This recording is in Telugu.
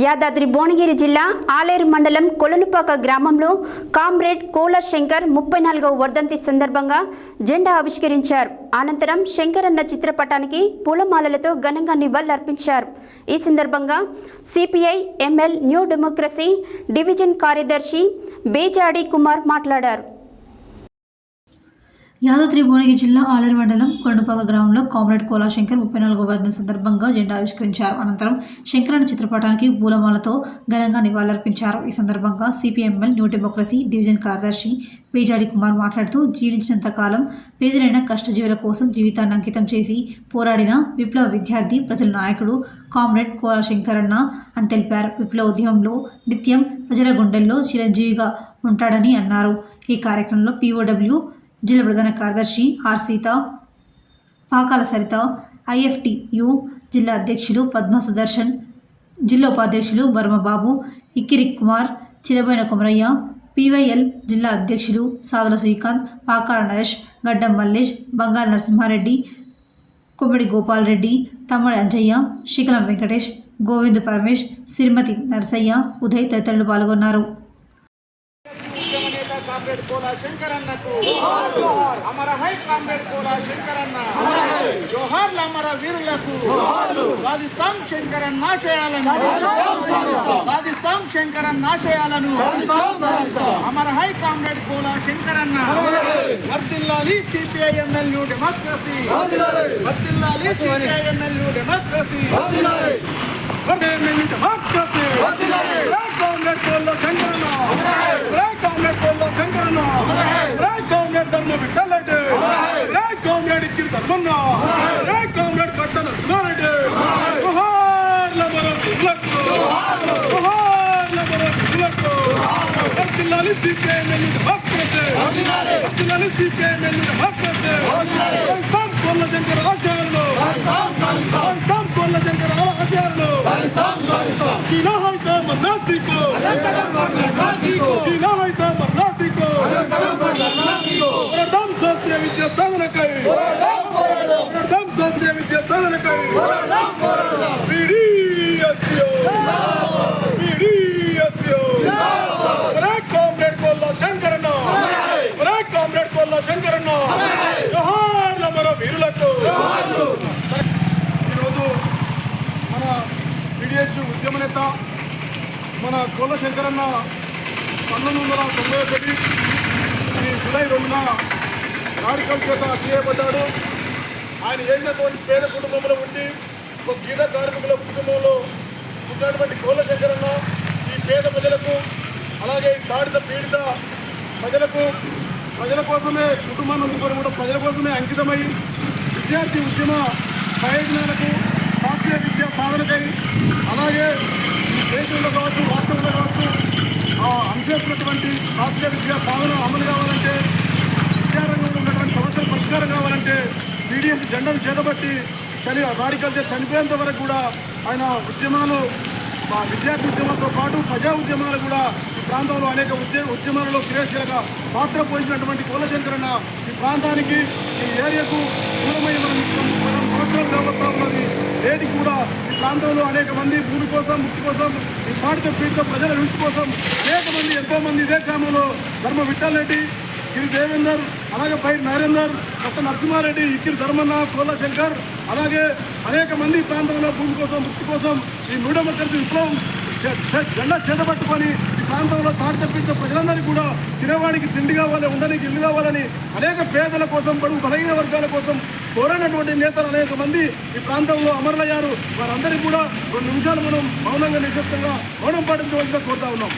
యాదాద్రి భువనగిరి జిల్లా ఆలేరు మండలం కొలనుపాక గ్రామంలో కామ్రేడ్ కోల శంకర్ ముప్పై నాలుగవ వర్ధంతి సందర్భంగా జెండా ఆవిష్కరించారు. అనంతరం శంకర్ అన్న చిత్రపటానికి పూలమాలలతో ఘనంగా నివాళులర్పించారు. ఈ సందర్భంగా CPI ML new democracy division కార్యదర్శి బేజాడి కుమార్ మాట్లాడారు. యాదాద్రి భువనగిరి జిల్లా ఆలేరు మండలం కొండపాక గ్రామంలో కామ్రేడ్ కోలాశంకర్ ముప్పై నాలుగో వర్ధన సందర్భంగా జెండా ఆవిష్కరించారు. అనంతరం శంకరన్న చిత్రపటానికి పూలమాలతో ఘనంగా నివాళులర్పించారు. ఈ సందర్భంగా సిపిఎంఎల్ న్యూ డెమోక్రసీ డివిజన్ కార్యదర్శి పేజాడి కుమార్ మాట్లాడుతూ జీవించినంత కాలం పేదలైన కష్టజీవుల కోసం జీవితాన్ని అంకితం చేసి పోరాడిన విప్లవ విద్యార్థి ప్రజల నాయకుడు కామ్రేడ్ కోలాశంకరన్న అన్న అని తెలిపారు. విప్లవ ఉద్యమంలో నిత్యం ప్రజల గుండెల్లో చిరంజీవిగా ఉంటాడని అన్నారు. ఈ కార్యక్రమంలో పీఓడబ్ల్యూ జిల్లా ప్రధాన కార్యదర్శి ఆర్ సీత పాకాల సరిత ఐఎఫ్టియు జిల్లా అధ్యక్షులు పద్మ సుదర్శన్ జిల్లా ఉపాధ్యక్షులు బర్మబాబు ఇక్కిరి కుమార్ చిరబోయిన కుమరయ్య పీవైఎల్ జిల్లా అధ్యక్షులు సాదుల శ్రీకాంత్ పాకాల నరేష్ గడ్డం మల్లేష్ బంగాల నరసింహారెడ్డి కొమ్మడి గోపాల్ రెడ్డి తమ్మడి అంజయ్య శిఖలం వెంకటేష్ గోవింద్ పరమేష్ శ్రీమతి నరసయ్య ఉదయ్ తదితరులు పాల్గొన్నారు. నేత కోలా శంకరన్నకు అమర హై కామ్రేడ్ కోలా శంకరన్న జోహార్ల అమర వీరులకు. సాధిస్తాం శంకరన్న ఆశయాలను. సాధిస్తాం శంకరన్న ఆశయాలను. అమర హై కామ్రేడ్ కోలా శంకరన్న వర్దిల్లాలి సిపిఐ ఎమ్మెల్యూ డెమోక్రసీ. వర్దిల్లాలి CPI ML democracy. Democracy comrade Kola Shankaranna right comrade Kolla Shankaranna right comrade Dharma Vithalreddy right comrade ఇచ్చిన ధర్మన్న రైట్ కామ్రేడ్ కట్టన సుధారెడ్డి జోహార్ల మన వీరులకు జోహార్ల మన వీరులకు వర్ధిల్లాలి సిపిఐ మెల్లు డెమోక్రసీ వర్ధిల్లాలి సిపిఐ మెల్లు డెమోక్రసీ సాధిస్తాం కోల్ల శంకర ఆశయాలను సాధిస్తాం కోల్ల శంకర ఆశయాలను చీనా హైతా మన్నాస్తికు చీనా హైతా మన్నాస్తికు ప్రథమ శాస్త్రీయ విద్యా సాధనకై ప్రథమ శాస్త్రీయ విద్యా సాధనకై వీడియస్యో వీడియస్యో రైట్ కామ్రేడ్ కొల్ల శంకరన్న రైట్ కామ్రేడ్ కొల్ల శంకరన్న జోహార్ మన వీరులకు ఈరోజు మన పీడిఎస్ ఉద్యమ నేత మన కోళ్ళ శంకరన్న పంతొమ్మిది వందల తొంభై ఒకటి ఈ జూలై రెండున రాడికల్ చేత చేయబడ్డాడు ఆయన ఏంటటువంటి పేద కుటుంబంలో ఉండి ఒక గీత కార్మికుల కుటుంబంలో ఉన్నటువంటి కోళ్ళ శంకరన్న ఈ పేద ప్రజలకు అలాగే ఈ తాడిత పీడిత ప్రజలకు ప్రజల కోసమే కుటుంబాన్ని అందుకొని కూడా ప్రజల కోసమే అంకితమై విద్యార్థి ఉద్యమ ప్రయోజనాలకు శాస్త్రీయ విద్యా సాధనకై చేసినటువంటి రాష్ట్రీయ విద్యా సాధన అమలు కావాలంటే విద్యారంగంలో ఉన్నటువంటి సమస్యలు పరిష్కారం కావాలంటే టీడీఎస్ జెండాను చేతబట్టి చలి రాడికల్చర్ చనిపోయేంత వరకు కూడా ఆయన ఉద్యమాలు ఆ విద్యార్థి ఉద్యమంతో పాటు ప్రజా ఉద్యమాలు కూడా ప్రాంతంలో అనేక ఉద్య ఉద్యమాలలో క్రియాశీలక పాత్ర పోషించినటువంటి కులశంకరన్న ఈ ప్రాంతానికి ఈ ఏరియాకు దూరమై మనం ముప్పై నాలుగు సంవత్సరాలు నేటికి కూడా ఈ ప్రాంతంలో అనేక మంది భూమి కోసం ముక్తి కోసం ఈ పాడిత పీడిత ప్రజల విముక్తి కోసం అనేక మంది ఎంతో మంది ఇదే గ్రామంలో ధర్మ విఠలరెడ్డి గిరి దేవేందర్ అలాగే పై నరేందర్ డాక్టర్ నరసింహారెడ్డి ఇక్కిరి ధర్మన్న కోళ్ళ శంకర్ అలాగే అనేక మంది ప్రాంతంలో భూమి కోసం ముక్తి కోసం ఈ మూడవ కలిసి విప్లవం చె- చె- జెండా చేతబట్టుకొని ప్రాంతంలో తాడు తప్పించిన ప్రజలందరికీ కూడా తినేవాడికి తిండి కావాలి ఉండడానికి ఇల్లు కావాలని అనేక పేదల కోసం బడుగు బలహీన వర్గాల కోసం కోరైనటువంటి నేతలు అనేక మంది ఈ ప్రాంతంలో అమరులయ్యారు. వారందరికీ కూడా రెండు నిమిషాలు మనం మౌనంగా నిశ్శబ్దంగా మౌనం పాటించవలసిందిగా కోరుతా ఉన్నాం.